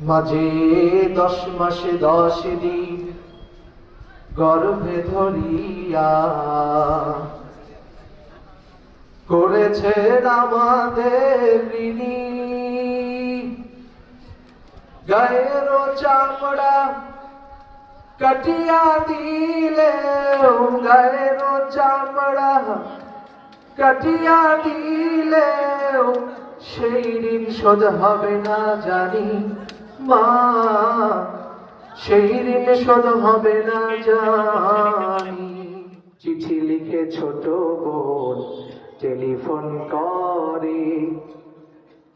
মাঝে দশ মাসে দশ দিন গর্ভে ধরিয়া করেছে আমাদের গায়ের চামড়া কাটিয়া দিলে গায়ের চামড়া কাটিয়া দিলে সেই ঋণ শোধ হবে না জানি। সেই ঋণ হবে না জানি। চিঠি লিখে ছোট বোন টেলিফোন করে।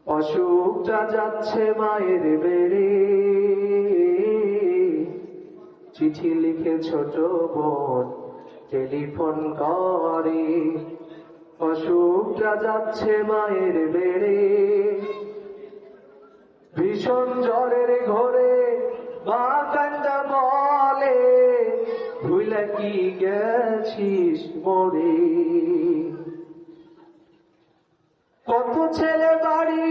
অসুখটা যাচ্ছে মায়ের বেড়ে। চিঠি লিখে ছোট বোন টেলিফোন করে। অসুখটা যাচ্ছে মায়ের বেড়ে। ভীষণ জ্বরের ভুলে কি গেছিস মরে? কত ছেলে বাড়ি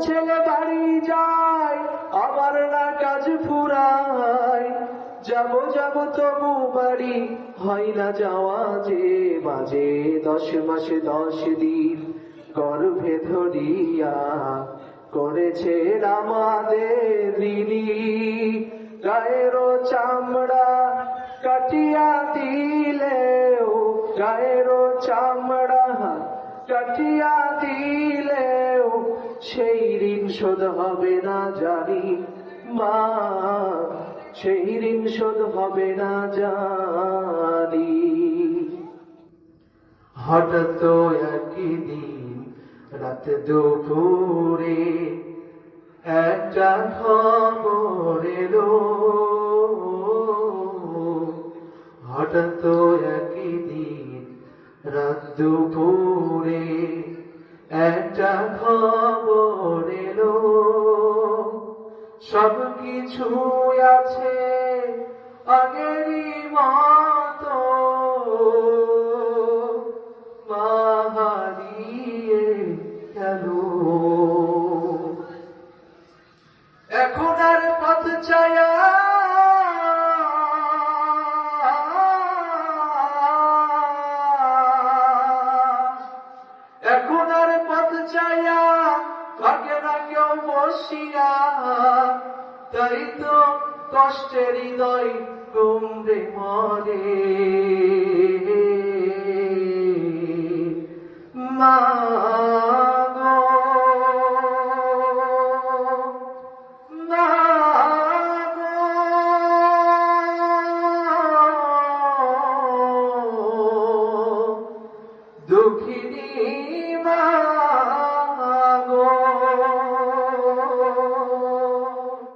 ছেলে বাড়ি যায় না কাজ যাব তবু বাড়ি, হয় না যাওয়া যে মাঝে দশ মাসে দশ দিন। গর্ভে ধরিয়া করেছে আমাদের ঋণী। গায়ের চামড়া কাটিয়া দিলেও, গায়ের চামড়া কাটিয়া দিলেও সেই ঋণ শোধ হবে না জানি মা, সেই ঋণ শোধ হবে না জানি। হঠাৎ একই দিন রাত দুপুরে একটা খবর এলো। হঠাৎ একই দিন রাত দুপুরে একটা খবর এলো। সব কিছু আছে আগেরই চায়া থাকে না কেউ বসিয়া তাই তো কষ্টের হৃদয় কুমড়ে মরে মা দুঃখিনী মা